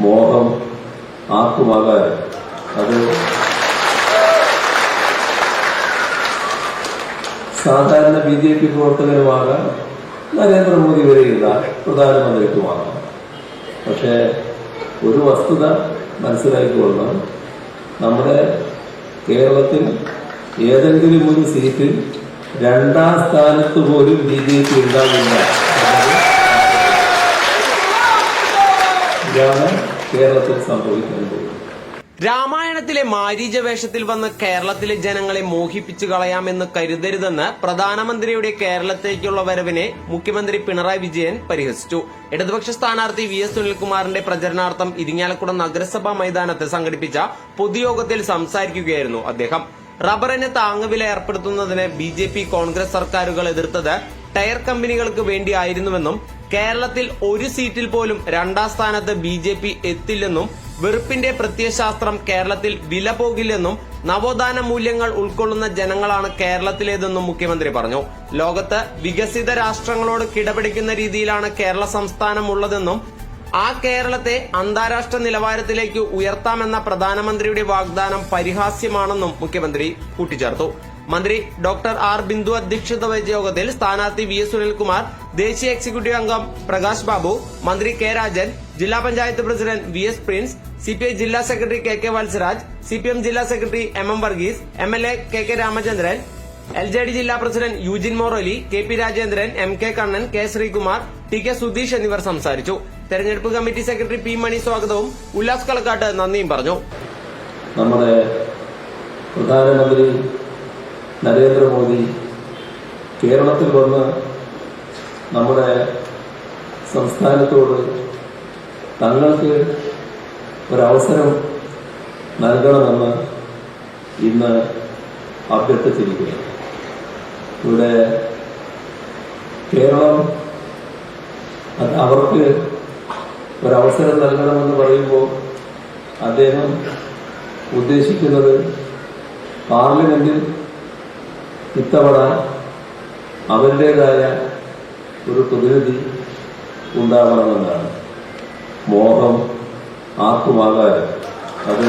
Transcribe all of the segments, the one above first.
മോഹം ആർക്കുമാകാൻ? അത് സാധാരണ ബി ജെ പി പ്രവർത്തകരുമാകാം നരേന്ദ്രമോദി വരെയുള്ള പ്രധാനമന്ത്രിക്കുമാകാം. പക്ഷേ ഒരു വസ്തുത മനസ്സിലാക്കിക്കൊള്ളണം. നമ്മുടെ കേരളത്തിൽ ഏതെങ്കിലും ഒരു സീറ്റിൽ രണ്ടാം സ്ഥാനത്ത് പോലും ബി ജെ പി ഉണ്ടാകില്ല ഇതാണ് കേരളത്തിൽ സംഭവിക്കാൻ പോകുന്നത് രാമായണത്തിലെ മാരീച വേഷത്തിൽ വന്ന് കേരളത്തിലെ ജനങ്ങളെ മോഹിപ്പിച്ചു കളയാമെന്ന് കരുതരുതെന്ന് പ്രധാനമന്ത്രിയുടെ കേരളത്തേക്കുള്ള വരവിനെ മുഖ്യമന്ത്രി പിണറായി വിജയൻ പരിഹസിച്ചു. ഇടതുപക്ഷ സ്ഥാനാർത്ഥി വി എസ് സുനിൽകുമാറിന്റെ പ്രചരണാർത്ഥം ഇരിങ്ങാലക്കുട നഗരസഭാ മൈതാനത്ത് സംഘടിപ്പിച്ച പൊതുയോഗത്തിൽ സംസാരിക്കുകയായിരുന്നു അദ്ദേഹം. റബ്ബറിന് താങ്ങുവില ഏർപ്പെടുത്തുന്നതിന് ബി കോൺഗ്രസ് സർക്കാരുകൾ എതിർത്തത് ടയർ കമ്പനികൾക്ക് വേണ്ടിയായിരുന്നുവെന്നും കേരളത്തിൽ ഒരു സീറ്റിൽ പോലും രണ്ടാം സ്ഥാനത്ത് ബി ജെ പി എത്തില്ലെന്നും വെറുപ്പിന്റെ പ്രത്യയശാസ്ത്രം കേരളത്തിൽ വില പോകില്ലെന്നും നവോത്ഥാന മൂല്യങ്ങൾ ഉൾക്കൊള്ളുന്ന ജനങ്ങളാണ് കേരളത്തിലേതെന്നും മുഖ്യമന്ത്രി പറഞ്ഞു. ലോകത്ത് വികസിത രാഷ്ട്രങ്ങളോട് കിടപിടിക്കുന്ന രീതിയിലാണ് കേരള സംസ്ഥാനം ഉള്ളതെന്നും ആ കേരളത്തെ അന്താരാഷ്ട്ര നിലവാരത്തിലേക്ക് ഉയർത്താമെന്ന പ്രധാനമന്ത്രിയുടെ വാഗ്ദാനം പരിഹാസ്യമാണെന്നും മുഖ്യമന്ത്രി കൂട്ടിച്ചേർത്തു. മന്ത്രി ഡോക്ടർ ആർ ബിന്ദു അധ്യക്ഷത വഹിച്ച യോഗത്തിൽ സ്ഥാനാർത്ഥി വി എസ് സുനിൽകുമാർ ദേശീയ എക്സിക്യൂട്ടീവ് അംഗം പ്രകാശ് ബാബു മന്ത്രി കെ രാജൻ ജില്ലാ panchayat president V S Prince C P I ജില്ലാ secretary K K Valsaraj C P M ജില്ലാ secretary M M Varghese M L A K K Ramachandran L J D ജില്ലാ president Eugene Morely K P Rajendran M K Kannan K Sreekumar T K Sudheesh എന്നിവർ സംസാരിച്ചു. തെരഞ്ഞെടുപ്പ് committee secretary P മണി സ്വാഗതവും ഉല്ലാസ് കളക്കാട്ട് നന്ദിയും പറഞ്ഞു. നമ്മുടെ പ്രധാനമന്ത്രി നരേന്ദ്രമോദി കേരളത്തിൽ വന്ന് നമ്മുടെ സംസ്ഥാനത്തോട് തങ്ങൾക്ക് ഒരവസരം നൽകണമെന്ന് ഇന്ന് അഭ്യർത്ഥിച്ചിരിക്കുന്നു. ഇവിടെ കേരളം അവർക്ക് ഒരവസരം നൽകണമെന്ന് പറയുമ്പോൾ അദ്ദേഹം ഉദ്ദേശിക്കുന്നത് പാർലമെന്റിൽ ഇത്തവണ അവരുടേതായ ഒരു പ്രതിനിധി ഉണ്ടാകണമെന്നാണ് മോഹം ആർക്കുമാകാൻ അത്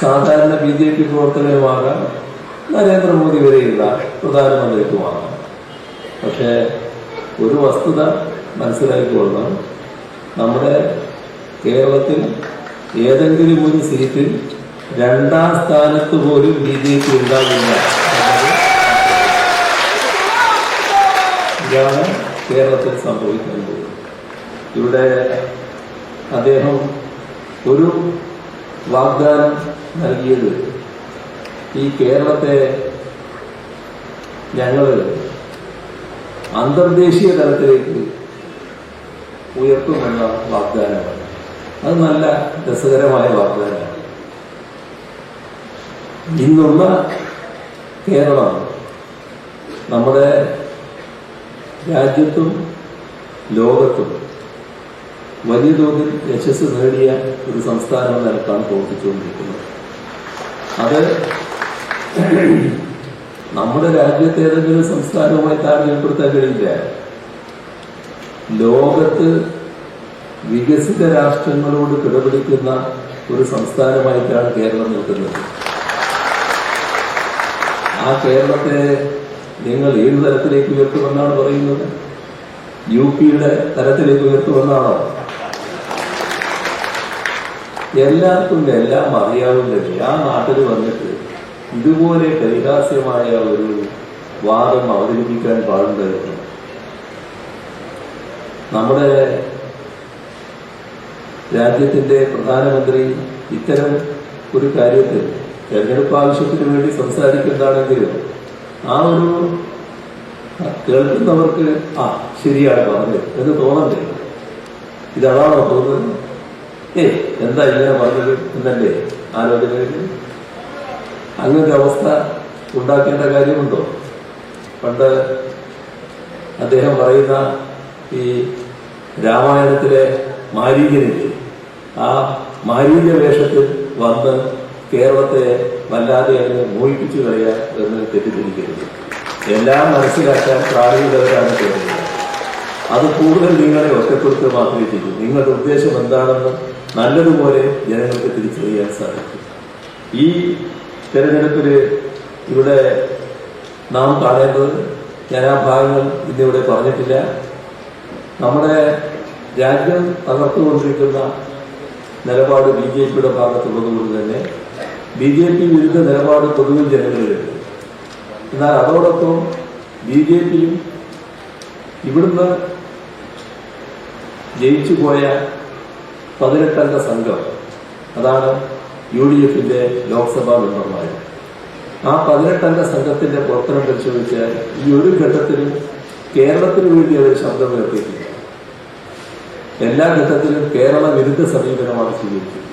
സാധാരണ ബി ജെ പി പ്രവർത്തകനുമാകാം നരേന്ദ്രമോദി വരെയുള്ള പ്രധാനമന്ത്രിക്കുമാകാം. പക്ഷേ ഒരു വസ്തുത മനസ്സിലാക്കിക്കൊള്ളണം. നമ്മുടെ കേരളത്തിൽ ഏതെങ്കിലും ഒരു സീറ്റിൽ രണ്ടാം സ്ഥാനത്ത് പോലും ബി ജെ പി ഉണ്ടാകില്ല ഇതാണ് കേരളത്തിൽ സംഭവിക്കുന്നത്. ഇവിടെ അദ്ദേഹം ഒരു വാഗ്ദാനം നൽകിയത് ഈ കേരളത്തെ ഞങ്ങൾ അന്തർദേശീയ തലത്തിലേക്ക് ഉയർത്തുമെന്ന വാഗ്ദാനമാണ്. അത് നല്ല രസകരമായ വാഗ്ദാനമാണ്. ഇന്നുള്ള കേരളം നമ്മുടെ രാജ്യത്തും ലോകത്തും വലിയ തോതിൽ യശസ് നേടിയ ഒരു സംസ്ഥാനം നിലക്കാണ് പ്രവർത്തിച്ചുകൊണ്ടിരിക്കുന്നത്. അത് നമ്മുടെ രാജ്യത്തെ ഏതെങ്കിലും സംസ്ഥാനവുമായി താരതമ്യപ്പെടുത്താൻ കഴിയില്ല. ലോകത്ത് വികസിത രാഷ്ട്രങ്ങളോട് കിടപിടിക്കുന്ന ഒരു സംസ്ഥാനമായിട്ടാണ് കേരളം നിൽക്കുന്നത്. ആ കേരളത്തെ നിങ്ങൾ ഏത് തരത്തിലേക്ക് ഉയർത്തുമെന്നാണ് പറയുന്നത്? യു പിയുടെ തരത്തിലേക്ക് ഉയർത്തുമെന്നാണോ? എല്ലാവർക്കും എല്ലാം അറിയാവുന്നതേ ആ നാട്ടിൽ വന്നിട്ട് ഇതുപോലെ പരിഹാസ്യമായ ഒരു വാദം അവതരിപ്പിക്കാൻ പാടുണ്ടായിരുന്നു നമ്മുടെ രാജ്യത്തിന്റെ പ്രധാനമന്ത്രി ഇത്തരം ഒരു കാര്യത്തിൽ തെരഞ്ഞെടുപ്പ് ആവശ്യത്തിന് വേണ്ടി സംസാരിക്കുന്നതാണെങ്കിലും ആ ഒരു കേൾക്കുന്നവർക്ക് ആ ശരിയാണ് പറഞ്ഞത് എന്ന് തോന്നണ്ടേ? ഇതാണോ തോന്നുന്നത്? ഏ എന്താ ഇങ്ങനെ പറഞ്ഞത് എന്നല്ലേ ആലോചന അങ്ങനത്തെ അവസ്ഥ ഉണ്ടാക്കേണ്ട കാര്യമുണ്ടോ? പണ്ട് അദ്ദേഹം പറയുന്ന ഈ രാമായണത്തിലെ മാരീചനില്ലേ ആ മാരീച വേഷത്തിൽ വന്ന് കേരളത്തെ വല്ലാതെ അങ്ങ് മോഹിപ്പിച്ചു കളയുക എന്ന് തെറ്റിദ്ധരിക്കരുത്. എല്ലാം മനസ്സിലാക്കാൻ പ്രായോഗികതയാണ് കേരളം അത് കൂടുതൽ നിങ്ങളെ ഒറ്റപ്പെടുത്തുക മാത്രമേ ചെയ്യൂ. നിങ്ങളുടെ ഉദ്ദേശം എന്താണെന്ന് നല്ലതുപോലെ ജനങ്ങൾക്ക് തിരിച്ചറിയാൻ സാധിക്കും. ഈ തെരഞ്ഞെടുപ്പിൽ ഇവിടെ നാം കാണേണ്ടത് ഞാൻ ആ ഭാഗങ്ങൾ ഇന്നിവിടെ പറഞ്ഞിട്ടില്ല. നമ്മുടെ രാജ്യം തകർത്തുകൊണ്ടിരിക്കുന്ന നിലപാട് ബി ജെ പിയുടെ ഭാഗത്തുള്ളതുകൊണ്ട് തന്നെ ബി ജെ പി വിരുദ്ധ നിലപാട് പൊതുവിൽ ജനങ്ങളിലുണ്ട് എന്നാൽ അതോടൊപ്പം ബി ജെ പിയും ഇവിടുന്ന് ജയിച്ചു പോയ പതിനെട്ടംഗ സംഘം അതാണ് യു ഡി എഫിന്റെ ലോക്സഭാ മെമ്പർമാർ. ആ പതിനെട്ടംഗ സംഘത്തിന്റെ പ്രവർത്തനം പരിശോധിച്ചാൽ ഈ ഒരു ഘട്ടത്തിലും കേരളത്തിന് വേണ്ടി അവർ ശബ്ദമുയർത്തിയിട്ടില്ല. എല്ലാ ഘട്ടത്തിലും കേരള വിരുദ്ധ സമീപനമാണ് സ്വീകരിച്ചത്.